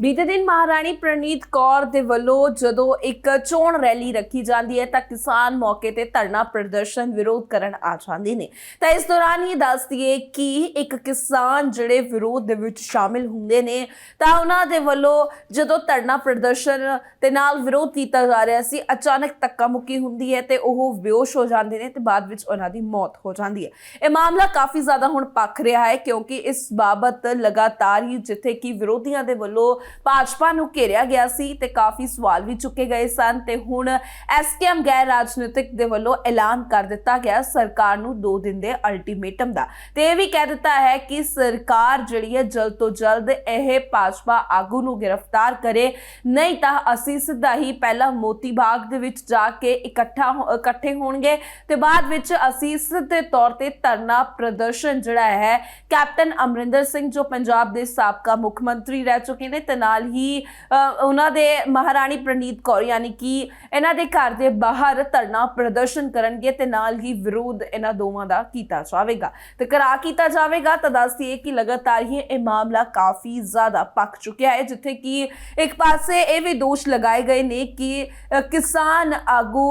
ਬੀਤੇ ਦਿਨ ਮਹਾਰਾਣੀ ਪ੍ਰਨੀਤ ਕੌਰ ਦੇ ਵੱਲੋਂ ਜਦੋਂ ਇੱਕ ਚੋਣ ਰੈਲੀ ਰੱਖੀ ਜਾਂਦੀ ਹੈ ਤਾਂ ਕਿਸਾਨ ਮੌਕੇ ਤੇ ਧਰਨਾ ਪ੍ਰਦਰਸ਼ਨ ਵਿਰੋਧ ਕਰਨ ਆ ਜਾਂਦੇ ਨੇ। ਤਾਂ ਇਸ ਦੌਰਾਨ ਹੀ ਦੱਸਦੀਏ ਕਿ ਇੱਕ ਕਿਸਾਨ ਜਿਹੜੇ ਵਿਰੋਧ ਦੇ ਵਿੱਚ ਸ਼ਾਮਿਲ ਹੁੰਦੇ ਨੇ, ਤਾਂ ਉਹਨਾਂ ਦੇ ਵੱਲੋਂ ਜਦੋਂ ਧਰਨਾ ਪ੍ਰਦਰਸ਼ਨ ਦੇ ਨਾਲ ਵਿਰੋਧ ਕੀਤਾ ਜਾ ਰਿਹਾ ਸੀ, ਅਚਾਨਕ ਧੱਕਾ ਮੁੱਕੀ ਹੁੰਦੀ ਹੈ ਤੇ ਉਹ ਬੇਹੋਸ਼ ਹੋ ਜਾਂਦੇ ਨੇ ਤੇ ਬਾਅਦ ਵਿੱਚ ਉਹਨਾਂ ਦੀ ਮੌਤ ਹੋ ਜਾਂਦੀ ਹੈ। ਇਹ ਮਾਮਲਾ ਕਾਫੀ ਜ਼ਿਆਦਾ ਹੁਣ ਪੱਖ ਰਿਹਾ ਹੈ ਕਿਉਂਕਿ ਇਸ ਬਾਬਤ ਲਗਾਤਾਰ ਹੀ ਜਿੱਥੇ ਕਿ ਵਿਰੋਧੀਆਂ ਦੇ ਵੱਲੋਂ ਭਾਜਪਾ ਨੂੰ ਘੇਰਿਆ ਗਿਆ ਸੀ ਤੇ ਕਾਫੀ ਸਵਾਲ ਵੀ ਚੁੱਕੇ ਗਏ ਸਨ ਤੇ ਹੁਣ ਐਸਕੇਐਮ ਗੈਰ ਰਾਜਨੀਤਿਕ ਦੇ ਵੱਲੋਂ ਐਲਾਨ ਕਰ ਦਿੱਤਾ ਗਿਆ। ਸਰਕਾਰ ਨੂੰ 2 ਦਿਨ ਦੇ ਅਲਟੀਮੇਟਮ ਦਾ। ਤੇ ਇਹ ਵੀ ਕਹਿ ਦਿੱਤਾ ਹੈ ਕਿ ਸਰਕਾਰ ਜਿਹੜੀ ਹੈ, ਜਲਦ ਤੋਂ ਜਲਦ ਇਹ ਭਾਜਪਾ ਆਗੂ ਨੂੰ ਗ੍ਰਿਫਤਾਰ ਕਰੇ। ਨਹੀਂ ਤਾਂ ਅਸੀਂ ਸਿੱਧਾ ਹੀ ਪਹਿਲਾਂ ਮੋਤੀ ਬਾਗ ਦੇ ਵਿੱਚ ਜਾ ਕੇ ਇਕੱਠਾ ਹੋ- ਇਕੱਠੇ ਹੋਣਗੇ ਤੇ ਬਾਅਦ ਵਿੱਚ ਅਸੀਂ ਸਿੱਧੇ ਤੌਰ ਤੇ ਧਰਨਾ ਪ੍ਰਦਰਸ਼ਨ ਜਿਹੜਾ ਹੈ, ਕੈਪਟਨ ਅਮਰਿੰਦਰ ਸਿੰਘ ਜੋ ਪੰਜਾਬ ਦੇ ਸਾਬਕਾ ਮੁੱਖ ਮੰਤਰੀ ਰਹਿ ਚੁੱਕੇ ਨੇ ਤੇ ਨਾਲ ਹੀ ਅ, ਉਹਨਾਂ ਦੇ ਮਹਾਰਾਣੀ ਪ੍ਰਨੀਤ ਕੌਰ ਯਾਨੀ ਕਿ ਇਹਨਾਂ ਦੇ ਘਰ ਦੇ ਬਾਹਰ ਧਰਨਾ ਪ੍ਰਦਰਸ਼ਨ ਕਰਨਗੇ ਤੇ ਨਾਲ ਹੀ ਵਿਰੋਧ ਇਹਨਾਂ ਦੋਵਾਂ ਦਾ ਕੀਤਾ ਜਾਵੇਗਾ। ਤੇ ਕਰਾ ਕੀਤਾ ਜਾਵੇਗਾ ਤਾਂ ਦੱਸਦੀਏ ਕਿ ਲਗਾਤਾਰ ਹੀ ਇਹ ਮਾਮਲਾ ਕਾਫੀ ਜ਼ਿਆਦਾ ਪੱਕ ਚੁੱਕਿਆ ਹੈ ਜਿੱਥੇ ਕਿ ਇੱਕ ਪਾਸੇ ਇਹ ਵੀ ਦੋਸ਼ ਲਗਾਏ ਗਏ ਨੇ ਕਿ ਕਿਸਾਨ ਆਗੂ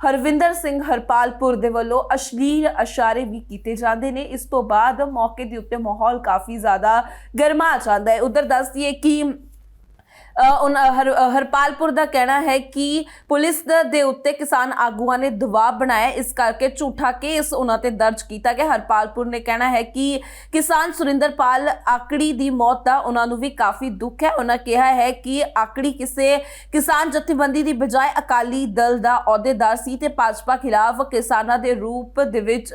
ਹਰਵਿੰਦਰ ਸਿੰਘ ਹਰਪਾਲਪੁਰ ਦੇ ਵੱਲੋਂ ਅਸ਼ਲੀਲ ਇਸ਼ਾਰੇ ਵੀ ਕੀਤੇ ਜਾਂਦੇ ਨੇ। ਇਸ ਤੋਂ ਬਾਅਦ ਮੌਕੇ ਦੇ ਉੱਤੇ ਮਾਹੌਲ ਕਾਫੀ ਜ਼ਿਆਦਾ ਗਰਮਾ ਜਾਂਦਾ ਹੈ। ਉਧਰ ਦੱਸਦੀਏ ਕਿ ਹਰਪਾਲਪੁਰ ਦਾ ਕਹਿਣਾ ਹੈ ਕਿ ਪੁਲਿਸ ਦੇ ਉੱਤੇ ਕਿਸਾਨ ਆਗੂਆਂ ਨੇ ਦਬਾਅ ਬਣਾਇਆ। ਇਸ ਕਰਕੇ ਝੂਠਾ ਕੇਸ ਉਹਨਾਂ ਤੇ ਦਰਜ ਕੀਤਾ ਗਿਆ। ਹਰਪਾਲਪੁਰ ਨੇ ਕਹਿਣਾ ਹੈ ਕਿ ਕਿਸਾਨ ਸੁਰਿੰਦਰਪਾਲ ਆਕੜੀ ਦੀ ਮੌਤ ਦਾ ਉਹਨਾਂ ਨੂੰ ਵੀ ਕਾਫੀ ਦੁੱਖ ਹੈ। ਉਹਨਾਂ ਕਿਹਾ ਹੈ ਕਿ ਆਕੜੀ ਕਿਸੇ ਕਿਸਾਨ ਜਥੇਬੰਦੀ ਦੀ ਬਜਾਏ ਅਕਾਲੀ ਦਲ ਦਾ ਅਹੁਦੇਦਾਰ ਸੀ ਤੇ ਭਾਜਪਾ ਖਿਲਾਫ ਕਿਸਾਨਾਂ ਦੇ ਰੂਪ ਦੇ ਵਿੱਚ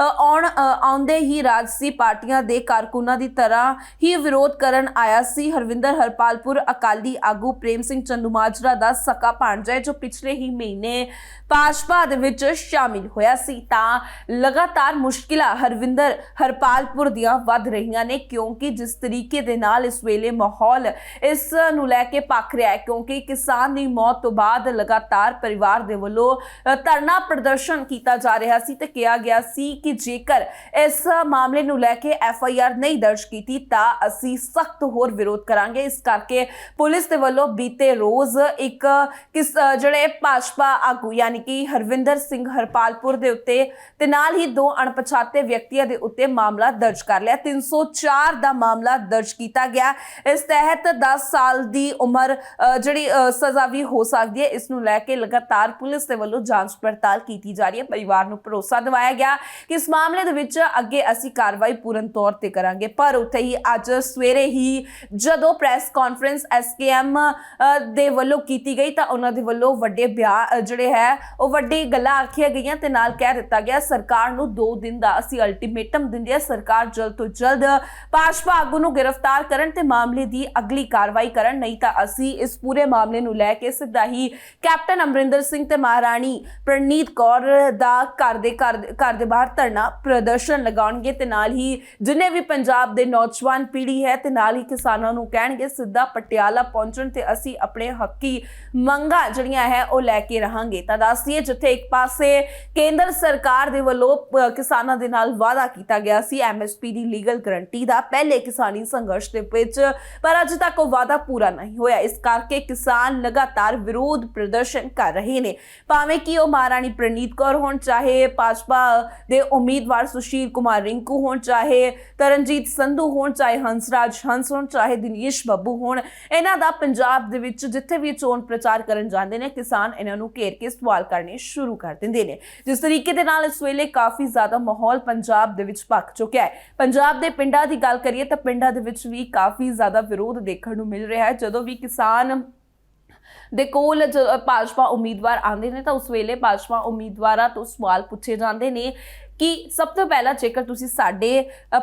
ਆਉਣ ਆਉਂਦੇ ਹੀ ਰਾਜਸੀ ਪਾਰਟੀਆਂ ਦੇ ਕਾਰਕੁਨਾਂ ਦੀ ਤਰ੍ਹਾਂ ਹੀ ਵਿਰੋਧ ਕਰਨ ਆਇਆ ਸੀ। ਹਰਵਿੰਦਰ ਹਰਪਾਲਪੁਰ ਅਕਾਲੀ ਆਗੂ ਪ੍ਰੇਮ ਸਿੰਘ ਚੰਦੂਮਾਜਰਾ ਦਾ ਸਕਾ ਭਾਂਜਾ ਜੋ ਪਿਛਲੇ ਹੀ ਮਹੀਨੇ ਭਾਜਪਾ ਦੇ ਵਿੱਚ ਸ਼ਾਮਿਲ ਹੋਇਆ ਸੀ। ਤਾਂ ਲਗਾਤਾਰ ਮੁਸ਼ਕਿਲਾਂ ਹਰਵਿੰਦਰ ਹਰਪਾਲਪੁਰ ਦੀਆਂ ਵੱਧ ਰਹੀਆਂ ਨੇ, ਕਿਉਂਕਿ ਜਿਸ ਤਰੀਕੇ ਦੇ ਨਾਲ ਇਸ ਵੇਲੇ ਮਾਹੌਲ ਇਸ ਨੂੰ ਲੈ ਕੇ ਪੱਕ ਰਿਹਾ ਹੈ, ਕਿਉਂਕਿ ਕਿਸਾਨ ਦੀ ਮੌਤ ਤੋਂ ਬਾਅਦ ਲਗਾਤਾਰ ਪਰਿਵਾਰ ਦੇ ਵੱਲੋਂ ਧਰਨਾ ਪ੍ਰਦਰਸ਼ਨ ਕੀਤਾ ਜਾ ਰਿਹਾ ਸੀ ਤੇ ਕਿਹਾ ਗਿਆ ਸੀ ਕਿ ਜੇਕਰ ਇਸ ਮਾਮਲੇ ਨੂੰ ਲੈ ਕੇ ਐਫ ਆਈ ਆਰ ਨਹੀਂ ਦਰਜ ਕੀਤੀ, ਤਾਂ ਅਸੀਂ ਸਖਤ ਹੋਰ ਵਿਰੋਧ ਕਰਾਂਗੇ। ਇਸ ਕਰਕੇ ਪੁਲਿਸ ਦੇ ਵੱਲੋਂ ਬੀਤੇ ਰੋਜ਼ ਇੱਕ, ਕਿਸ ਜਿਹੜੇ ਭਾਜਪਾ ਆਗੂ ਯਾਨੀ ਕਿ ਹਰਵਿੰਦਰ ਸਿੰਘ ਹਰਪਾਲਪੁਰ ਦੇ ਉੱਤੇ ਤੇ ਨਾਲ ਹੀ ਦੋ ਅਣਪਛਾਤੇ ਵਿਅਕਤੀਆਂ ਦੇ ਉੱਤੇ ਮਾਮਲਾ ਦਰਜ ਕਰ ਲਿਆ। 304 ਦਾ ਮਾਮਲਾ ਦਰਜ ਕੀਤਾ ਗਿਆ। ਇਸ ਤਹਿਤ 10 ਸਾਲ ਦੀ ਉਮਰ ਜਿਹੜੀ ਸਜ਼ਾ ਵੀ ਹੋ ਸਕਦੀ ਹੈ। ਇਸ ਨੂੰ ਲੈ ਕੇ ਲਗਾਤਾਰ ਪੁਲਿਸ ਦੇ ਵੱਲੋਂ ਜਾਂਚ ਪੜਤਾਲ ਕੀਤੀ ਜਾ ਰਹੀ ਹੈ। ਪਰਿਵਾਰ ਨੂੰ ਭਰੋਸਾ ਦਿਵਾਇਆ ਗਿਆ ਕਿ ਇਸ ਮਾਮਲੇ ਦੇ ਵਿੱਚ ਅੱਗੇ ਅਸੀਂ ਕਾਰਵਾਈ ਪੂਰਨ ਤੌਰ ਤੇ ਕਰਾਂਗੇ। ਪਰ ਉੱਥੇ ਹੀ ਅੱਜ ਸਵੇਰੇ ਹੀ ਜਦੋਂ ਪ੍ਰੈਸ ਕਾਨਫਰੰਸ ਐਸਕੇਐਮ ਦੇ ਵੱਲੋਂ ਕੀਤੀ ਗਈ ਤਾਂ ਉਹਨਾਂ ਦੇ ਵੱਲੋਂ ਵੱਡੇ ਬਿਆਨ ਜਿਹੜੇ ਹੈ, ਉਹ ਵੱਡੀ ਗੱਲਾਂ ਆਖੀਆਂ ਗਈਆਂ ਤੇ ਨਾਲ ਕਹਿ ਦਿੱਤਾ ਗਿਆ ਸਰਕਾਰ ਨੂੰ 2 ਦਿਨ ਦਾ ਅਸੀਂ ਅਲਟੀਮੇਟਮ ਦਿੰਦੇ ਹਾਂ, ਸਰਕਾਰ ਜਲਦ ਤੋਂ ਜਲਦ ਭਾਜਪਾ ਆਗੂ ਨੂੰ ਗ੍ਰਿਫਤਾਰ ਕਰਨ ਤੇ ਮਾਮਲੇ ਦੀ ਅਗਲੀ ਕਾਰਵਾਈ ਕਰਨ, ਨਹੀਂ ਤਾਂ ਅਸੀਂ ਇਸ ਪੂਰੇ ਮਾਮਲੇ ਨੂੰ ਲੈ ਕੇ ਸਿੱਧਾ ਹੀ ਕੈਪਟਨ ਅਮਰਿੰਦਰ ਸਿੰਘ ਤੇ ਮਹਾਰਾਣੀ ਪ੍ਰਨੀਤ ਕੌਰ ਦਾ ਘਰ ਦੇ ਘਰ ਦੇ- ਘਰ ਦੇ ਬਾਹਰ ਧਰਨਾ ਪ੍ਰਦਰਸ਼ਨ ਲਗਾਉਣਗੇ ਤੇ ਨਾਲ ਹੀ ਜਿੰਨੇ ਵੀ ਪੰਜਾਬ ਦੇ ਨੌਜਵਾਨ ਪੀੜ੍ਹੀ ਹੈ ਤੇ ਨਾਲ ਹੀ ਕਿਸਾਨਾਂ ਨੂੰ ਕਹਿਣਗੇ, ਸਿੱਧਾ ਪਟਿਆਲਾ ਪਹੁੰਚਣ ਤੇ ਅਸੀਂ ਆਪਣੇ ਹੱਕੀ ਮੰਗਾਂ ਜਿਹੜੀਆਂ ਹੈ ਉਹ ਲੈ ਕੇ ਰਹਾਂਗੇ। ਤਾਂ ਦੱਸਦੀਏ ਜਿੱਥੇ ਇੱਕ ਪਾਸੇ ਕੇਂਦਰ ਸਰਕਾਰ ਦੇ ਵੱਲੋਂ ਕਿਸਾਨਾਂ ਦੇ ਨਾਲ ਵਾਅਦਾ ਕੀਤਾ ਗਿਆ ਸੀ ਐਮਐਸਪੀ ਦੀ ਲੀਗਲ ਗਰੰਟੀ ਦਾ ਪਹਿਲੇ ਕਿਸਾਨੀ ਸੰਘਰਸ਼ ਦੇ ਵਿੱਚ, ਪਰ ਅਜੇ ਤੱਕ ਉਹ ਵਾਅਦਾ ਪੂਰਾ ਨਹੀਂ ਹੋਇਆ। ਇਸ ਕਰਕੇ ਕਿਸਾਨ ਲਗਾਤਾਰ ਵਿਰੋਧ ਪ੍ਰਦਰਸ਼ਨ ਕਰ ਰਹੇ ਨੇ। ਭਾਵੇਂ ਕਿ ਉਹ ਮਹਾਰਾਣੀ ਪ੍ਰਨੀਤ ਕੌਰ ਹੋਣ, ਚਾਹੇ ਭਾਜਪਾ ਦੇ ਉਮੀਦਵਾਰ ਸੁਸ਼ੀਲ ਕੁਮਾਰ ਰਿੰਕੂ ਹੋਣ, ਚਾਹੇ ਤਰਨਜੀਤ ਸੰਧੂ ਹੋਣ, ਚਾਹੇ ਹੰਸਰਾਜ ਹੰਸ ਹੋਣ, ਚਾਹੇ ਦਿਨੇਸ਼ ਬੱਬੂ ਹੋਣ, ਇਹਨਾਂ ਦਾ ਪੰਜਾਬ ਦੇ ਵਿੱਚ ਜਿੱਥੇ ਵੀ ਚੋਣ ਪ੍ਰਚਾਰ ਕਰਨ ਜਾਂਦੇ ਨੇ, ਕਿਸਾਨ ਇਹਨਾਂ ਨੂੰ ਘੇਰ ਕੇ ਸਵਾਲ ਕਰਨੇ ਸ਼ੁਰੂ ਕਰ ਦਿੰਦੇ ਨੇ। ਜਿਸ ਤਰੀਕੇ ਦੇ ਨਾਲ ਇਸ ਵੇਲੇ ਕਾਫੀ ਜ਼ਿਆਦਾ ਮਾਹੌਲ ਪੰਜਾਬ ਦੇ ਵਿੱਚ ਪੱਕ ਚੁੱਕਿਆ ਹੈ। ਪੰਜਾਬ ਦੇ ਪਿੰਡਾਂ ਦੀ ਗੱਲ ਕਰੀਏ ਤਾਂ ਪਿੰਡਾਂ ਦੇ ਵਿੱਚ ਵੀ ਕਾਫੀ ਜ਼ਿਆਦਾ ਵਿਰੋਧ ਦੇਖਣ ਨੂੰ ਮਿਲ ਰਿਹਾ ਹੈ। ਜਦੋਂ ਵੀ ਕਿਸਾਨ ਦੇ ਕੋਲ ਭਾਜਪਾ ਉਮੀਦਵਾਰ ਆਉਂਦੇ ਨੇ ਤਾਂ ਉਸ ਵੇਲੇ ਭਾਜਪਾ ਉਮੀਦਵਾਰਾਂ ਤੋਂ ਸਵਾਲ ਪੁੱਛੇ ਜਾਂਦੇ ਨੇ ਕਿ ਸਭ ਤੋਂ ਪਹਿਲਾਂ ਜੇਕਰ ਤੁਸੀਂ ਸਾਡੇ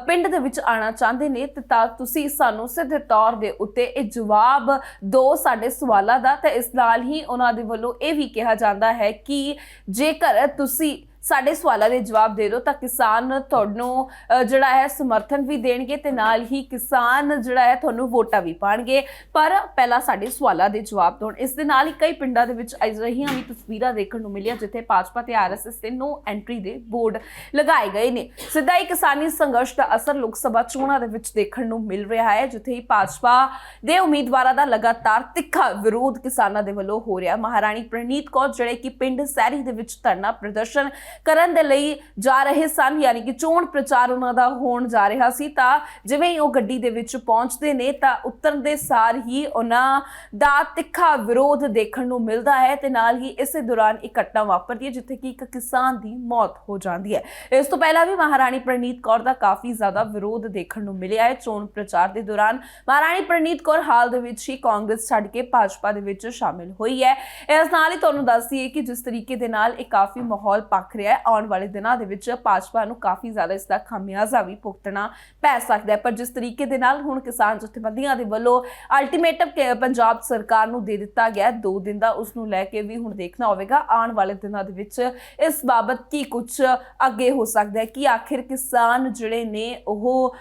ਪਿੰਡ ਦੇ ਵਿੱਚ ਆਣਾ ਚਾਹੁੰਦੇ ਨੇ, ਤਾਂ ਤੁਸੀਂ ਸਾਨੂੰ ਸਿੱਧੇ ਤੌਰ ਦੇ ਉੱਤੇ ਇਹ ਜਵਾਬ ਦਿਓ ਸਾਡੇ ਸਵਾਲਾਂ ਦਾ, ਤੇ ਇਸ ਨਾਲ ਹੀ ਉਹਨਾਂ ਦੇ ਵੱਲੋਂ ਇਹ ਵੀ ਕਿਹਾ ਜਾਂਦਾ ਹੈ ਕਿ ਜੇਕਰ ਤੁਸੀਂ ਸਾਡੇ ਸਵਾਲਾਂ ਦੇ ਜਵਾਬ ਦੇ ਦਿਓ ਤਾਂ ਕਿਸਾਨ ਤੁਹਾਨੂੰ ਜਿਹੜਾ ਹੈ ਸਮਰਥਨ ਵੀ ਦੇਣਗੇ ਤੇ ਨਾਲ ਹੀ ਕਿਸਾਨ ਜਿਹੜਾ ਹੈ ਤੁਹਾਨੂੰ ਵੋਟਾਂ ਵੀ ਪਾਣਗੇ। ਪਰ ਪਹਿਲਾਂ ਸਾਡੇ ਸਵਾਲਾਂ ਦੇ ਜਵਾਬ ਦਿਓ ਇਸ ਦੇ ਨਾਲ ਹੀ ਕਈ ਪਿੰਡਾਂ ਦੇ ਵਿੱਚ ਅਜਿਹੀਆਂ ਵੀ ਤਸਵੀਰਾਂ ਦੇਖਣ ਨੂੰ ਮਿਲੀਆਂ, ਜਿੱਥੇ ਭਾਜਪਾ ਤੇ ਆਰਐਸਐਸ ਦੇ ਨੋ ਐਂਟਰੀ ਦੇ ਬੋਰਡ ਲਗਾਏ ਗਏ ਨੇ। ਸਿੱਧਾ ਹੀ ਕਿਸਾਨੀ ਸੰਘਰਸ਼ ਦਾ ਅਸਰ ਲੋਕ ਸਭਾ ਚੋਣਾਂ ਦੇ ਵਿੱਚ ਦੇਖਣ ਨੂੰ ਮਿਲ ਰਿਹਾ ਹੈ, ਜਿੱਥੇ ਹੀ ਭਾਜਪਾ ਦੇ ਉਮੀਦਵਾਰਾਂ ਦਾ ਲਗਾਤਾਰ ਤਿੱਖਾ ਵਿਰੋਧ ਕਿਸਾਨਾਂ ਦੇ ਵੱਲੋਂ ਹੋ ਰਿਹਾ। ਮਹਾਰਾਣੀ ਪ੍ਰਨੀਤ ਕੌਰ, ਜਿਹੜੇ ਕਿ ਪਿੰਡ ਸੈਰੀ ਦੇ ਵਿੱਚ ਧਰਨਾ ਪ੍ਰਦਰਸ਼ਨ ਕਰਨ ਦੇ ਲਈ ਜਾ ਰਹੇ ਸਨ, ਯਾਨੀ ਕਿ ਚੋਣ ਪ੍ਰਚਾਰ ਉਹਨਾਂ ਦਾ ਹੋਣ ਜਾ ਰਿਹਾ ਸੀ। ਤਾਂ ਜਿਵੇਂ ਹੀ ਉਹ ਗੱਡੀ ਦੇ ਵਿੱਚ ਪਹੁੰਚਦੇ ਨੇ, ਤਾਂ ਉਤਰਨ ਦੇ ਸਾਰ ਹੀ ਉਹਨਾਂ ਦਾ ਤਿੱਖਾ ਵਿਰੋਧ ਦੇਖਣ ਨੂੰ ਮਿਲਦਾ ਹੈ ਤੇ ਨਾਲ ਹੀ ਇਸੇ ਦੌਰਾਨ ਇੱਕ ਘਟਨਾ ਵਾਪਰਦੀ ਹੈ, ਜਿੱਥੇ ਕਿ ਇੱਕ ਕਿਸਾਨ ਦੀ ਮੌਤ ਹੋ ਜਾਂਦੀ ਹੈ। ਇਸ ਤੋਂ ਪਹਿਲਾਂ ਵੀ ਮਹਾਰਾਣੀ ਪ੍ਰਨੀਤ ਕੌਰ ਦਾ ਕਾਫੀ ਜ਼ਿਆਦਾ ਵਿਰੋਧ ਦੇਖਣ ਨੂੰ ਮਿਲਿਆ ਹੈ ਚੋਣ ਪ੍ਰਚਾਰ ਦੇ ਦੌਰਾਨ। ਮਹਾਰਾਣੀ ਪ੍ਰਨੀਤ ਕੌਰ ਹਾਲ ਦੇ ਵਿੱਚ ਹੀ ਕਾਂਗਰਸ ਛੱਡ ਕੇ ਭਾਜਪਾ ਦੇ ਵਿੱਚ ਸ਼ਾਮਿਲ ਹੋਈ ਹੈ। ਇਸ ਨਾਲ ਹੀ ਤੁਹਾਨੂੰ ਦੱਸ ਦਈਏ ਕਿ ਜਿਸ ਤਰੀਕੇ ਦੇ ਨਾਲ ਇਹ ਕਾਫੀ ਮਾਹੌਲ ਪੱਖ ਰਿਹਾ ਹੈ। ਆਉਣ ਵਾਲੇ ਦਿਨਾਂ ਦੇ ਵਿੱਚ ਭਾਜਪਾ ਨੂੰ ਕਾਫੀ ਜ਼ਿਆਦਾ ਇਸ ਦਾ ਖਾਮਿਆਜ਼ਾ ਵੀ ਭੁਗਤਣਾ ਪੈ ਸਕਦਾ ਹੈ। ਪਰ ਜਿਸ ਤਰੀਕੇ ਦੇ ਨਾਲ ਹੁਣ ਕਿਸਾਨ ਜਥੇਬੰਦੀਆਂ ਦੇ ਵੱਲੋਂ ਅਲਟੀਮੇਟਮ ਪੰਜਾਬ ਸਰਕਾਰ ਨੂੰ ਦੇ ਦਿੱਤਾ ਗਿਆ 2 ਦਿਨ ਦਾ ਉਸ ਨੂੰ ਲੈ ਕੇ ਵੀ ਹੁਣ ਦੇਖਣਾ ਹੋਵੇਗਾ। ਆਉਣ ਵਾਲੇ ਦਿਨਾਂ ਦੇ ਵਿੱਚ ਇਸ ਬਾਬਤ ਕੀ ਕੁਝ ਅੱਗੇ ਹੋ ਸਕਦਾ ਹੈ? ਕਿ ਆਖਿਰ ਕਿਸਾਨ ਜਿਹੜੇ ਨੇ ਉਹ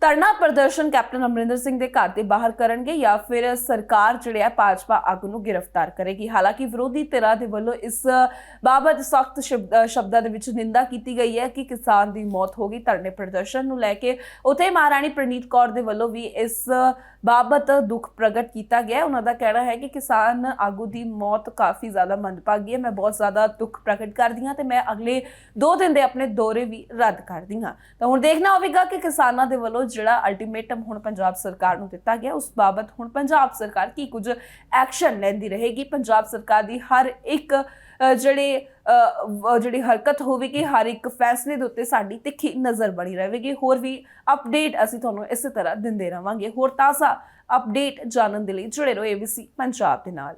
ਧਰਨਾ ਪ੍ਰਦਰਸ਼ਨ ਕੈਪਟਨ ਅਮਰਿੰਦਰ ਸਿੰਘ ਦੇ ਘਰ ਦੇ ਬਾਹਰ ਕਰਨਗੇ ਜਾਂ ਫਿਰ ਸਰਕਾਰ ਜਿਹੜੇ ਆ ਭਾਜਪਾ ਆਗੂ ਨੂੰ ਗ੍ਰਿਫਤਾਰ ਕਰੇਗੀ? ਹਾਲਾਂਕਿ ਵਿਰੋਧੀ ਧਿਰਾਂ ਦੇ ਵੱਲੋਂ ਇਸ ਬਾਬਤ ਸਖਤ ਸ਼ਬਦਾਂ ਦੇ ਵਿੱਚ ਨਿੰਦਾ ਕੀਤੀ ਗਈ ਹੈ ਕਿ ਕਿਸਾਨ ਦੀ ਮੌਤ ਹੋ ਗਈ। ਧਰਨੇ ਪ੍ਰਦਰਸ਼ਨ ਨੂੰ ਲੈ ਕੇ ਉਥੇ ਮਹਾਰਾਣੀ ਪ੍ਰਨੀਤ ਕੌਰ ਦੇ ਵੱਲੋਂ ਵੀ ਇਸ ਬਾਬਤ ਦੁੱਖ ਪ੍ਰਗਟ ਕੀਤਾ ਗਿਆ ਉਹਨਾਂ ਦਾ ਕਹਿਣਾ ਹੈ ਕਿ ਕਿਸਾਨ ਆਗੂ ਦੀ ਮੌਤ ਕਾਫੀ ਜ਼ਿਆਦਾ ਮੰਦਭਾਗੀ ਹੈ। ਮੈਂ ਬਹੁਤ ਜ਼ਿਆਦਾ ਦੁੱਖ ਪ੍ਰਗਟ ਕਰਦੀ ਹਾਂ ਤੇ ਮੈਂ ਅਗਲੇ 2 ਦਿਨ ਦੇ ਆਪਣੇ ਦੌਰੇ ਵੀ ਰੱਦ ਕਰਦੀ ਹਾਂ। ਤਾਂ ਹੁਣ ਦੇਖਣਾ ਹੋਵੇਗਾ ਕਿ ਕਿਸਾਨਾਂ ਦੇ ਵੱਲੋਂ ਜਿਹੜਾ ਅਲਟੀਮੇਟਮ ਹੁਣ ਪੰਜਾਬ ਸਰਕਾਰ ਨੂੰ ਦਿੱਤਾ ਗਿਆ, ਉਸ ਬਾਬਤ ਹੁਣ ਪੰਜਾਬ ਸਰਕਾਰ ਕੀ ਕੁਝ ਐਕਸ਼ਨ ਲੈਂਦੀ ਰਹੇਗੀ? ਪੰਜਾਬ ਸਰਕਾਰ ਦੀ ਹਰ ਇੱਕ ਜਿਹੜੇ ਜਿਹੜੀ ਹਰਕਤ ਹੋਵੇਗੀ, ਹਰ ਇੱਕ ਫੈਸਲੇ ਦੇ ਉੱਤੇ ਸਾਡੀ ਤਿੱਖੀ ਨਜ਼ਰ ਬਣੀ ਰਹੇਗੀ। ਹੋਰ ਵੀ ਅਪਡੇਟ ਅਸੀਂ ਤੁਹਾਨੂੰ ਇਸੇ ਤਰ੍ਹਾਂ ਦਿੰਦੇ ਰਵਾਂਗੇ। ਹੋਰ ਤਾਜ਼ਾ ਅਪਡੇਟ ਜਾਣਨ ਦੇ ਲਈ ਜੁੜੇ ਰਹੋ ABC ਪੰਜਾਬ ਦੇ ਨਾਲ।